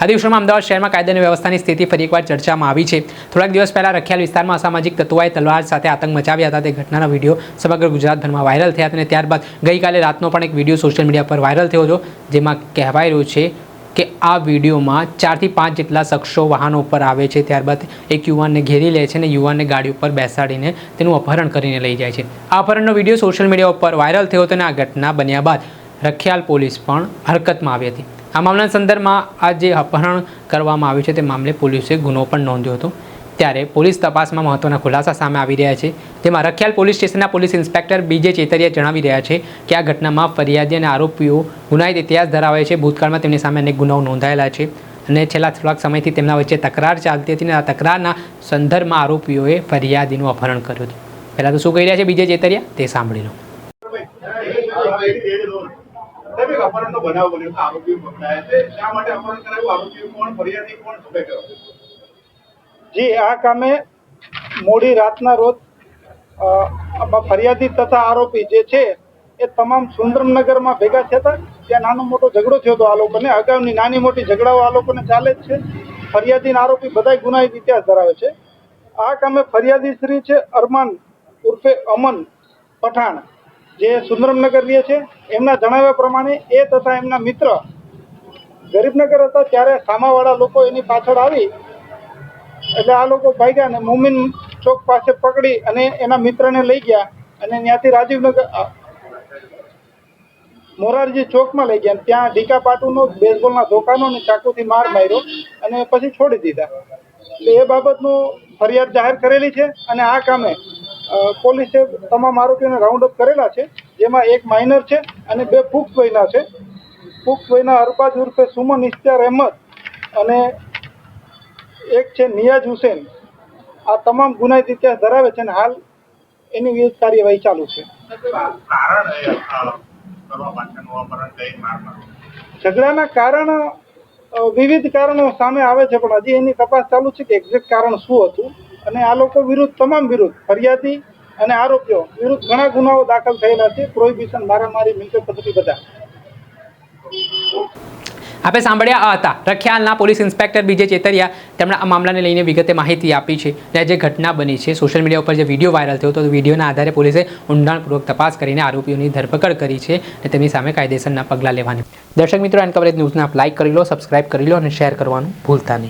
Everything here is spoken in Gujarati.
આ દિવસોમાં અમદાવાદ શહેરમાં કાયદાની વ્યવસ્થાની સ્થિતિ ફરી એકવાર ચર્ચામાં આવી છે. થોડાક દિવસ પહેલા રખિયાલ વિસ્તારમાં અસામાજિક તત્વોએ તલવાર સાથે આતંક મચાવ્યા હતા. તે ઘટનાના વીડિયો સમગ્ર ગુજરાતભરમાં વાયરલ થયા અને ત્યારબાદ ગઈકાલે રાતનો પણ એક વીડિયો સોશિયલ મીડિયા પર વાયરલ થયો હતો, જેમાં કહેવાય રહ્યું છે કે આ વિડીયોમાં ચારથી પાંચ જેટલા શખ્સો વાહનો ઉપર આવે છે. ત્યારબાદ એક યુવાનને ઘેરી લે છે અને યુવાનને ગાડી ઉપર બેસાડીને તેનું અપહરણ કરીને લઈ જાય છે. આ અપહરણનો વીડિયો સોશિયલ મીડિયા ઉપર વાયરલ થયો હતો અને આ ઘટના બન્યા બાદ રખિયાલ પોલીસ પણ હરકતમાં આવી હતી. આ મામલાના સંદર્ભમાં આ જે અપહરણ કરવામાં આવ્યું છે તે મામલે પોલીસે ગુનો પણ નોંધ્યો હતો. ત્યારે પોલીસ તપાસમાં મહત્વના ખુલાસા સામે આવી રહ્યા છે. જેમાં રખિયાલ પોલીસ સ્ટેશનના police inspector B J Chetariya જણાવી રહ્યા છે કે આ ઘટનામાં ફરિયાદી અને આરોપીઓ ગુનાહિત ઇતિહાસ ધરાવે છે. ભૂતકાળમાં તેમની સામે અનેક ગુનાઓ નોંધાયેલા છે અને છેલ્લા થોડાક સમયથી તેમના વચ્ચે તકરાર ચાલતી હતી અને આ તકરારના સંદર્ભમાં આરોપીઓએ ફરિયાદીનું અપહરણ કર્યું હતું. પહેલાં તો શું કહી રહ્યા છે બીજે ચેતરિયા? તે સાંભળી લો. એક અપહરણનો બનાવ બન્યો આરોપીઓ પકડાયા છે. શા માટે અપહરણ કરાયું? આરોપીઓ કોણ? ફરિયાદી કોણ? શું કરો જી, આ કામે મોડી રાતના રોજ ફરિયાદી તથા આરોપી જે છે, એ તમામ સુંદરનગરમાં ભેગા થયા હતા. ત્યાં નાનો મોટો ઝઘડો થયો હતો આ લોકોને. અગાઉની નાની મોટી ઝઘડાઓ આ લોકોને ચાલે જ છે. ફરિયાદી આરોપી બધાય ગુનાહિત ઇતિહાસ ધરાવે છે. આ કામે ફરિયાદી શ્રી છે અરમાન ઉર્ફે અમન પઠાણ. જે સુંદરમનગર રહે છે, એમના જણાવ્યા પ્રમાણે એ તથા એમના મિત્ર ગરીબનગર હતા ત્યારે સામાવાળા લોકો એની પાછળ આવી. એટલે આ લોકો ભાગ્યા ને મુમિન ચોક પાસે પકડી અને એના મિત્રને લઈ ગયા અને ત્યાંથી રાજીવનગર મોરારજી ચોકમાં લઈ ગયા. ત્યાં ઢીકા પાટુનો બેઝબોલના ધોકાનો અને ચાકુથી માર માર્યો અને પછી છોડી દીધા. એટલે એ બાબતનું ફરિયાદ જાહેર કરેલી છે અને આ કામે પોલીસે તમામ આરોપીઓને રાઉન્ડ અપ કરેલા છે. જેમાં એક માઇનર છે અને બે પુખ્ત વયના છે. પુખ્ત વયના અરબાજ ઉર્ફે સુમન ઇશ્તિયાર અહેમદ અને એક છે નિયાજ હુસેન. આ તમામ ગુનાહિત ઇતિહાસ ધરાવે છે અને હાલ એની વિરુદ્ધ કાર્યવાહી ચાલુ છે. ઝઘડાના કારણ વિવિધ કારણો સામે આવે છે પણ હજી એની તપાસ ચાલુ છે કે એક્ઝેક્ટ કારણ શું હતું. અને આ લોકો વિરુદ્ધ, તમામ વિરુદ્ધ, ફરિયાદી અને આરોપીઓ વિરુદ્ધ ઘણા ગુનાઓ દાખલ થયેલા છે. પ્રોહિબિશન મારામારી, મિલકત પદ્ધતિ બધા. આપણે સાંભળ્યા હતા. રખિયાલના પોલીસ ઇન્સ્પેક્ટર બીજે ચેતરિયા તેમણે આ મામલાને લઈને વિગતે માહિતી આપી છે અને જે ઘટના બની છે, સોશિયલ મીડિયા ઉપર જે વીડિયો વાયરલ થયો હતો વિડીયોના આધારે પોલીસે ઊંડાણપૂર્વક તપાસ કરીને આરોપીઓની ધરપકડ કરી છે અને તેમની સામે કાયદેસરના પગલાં લેવાની દર્શક મિત્રો, એન કવરેજ ન્યૂઝને આપ લાઇક કરી લો સબસ્ક્રાઇબ કરી લો અને શેર કરવાનું ભૂલતા નહીં.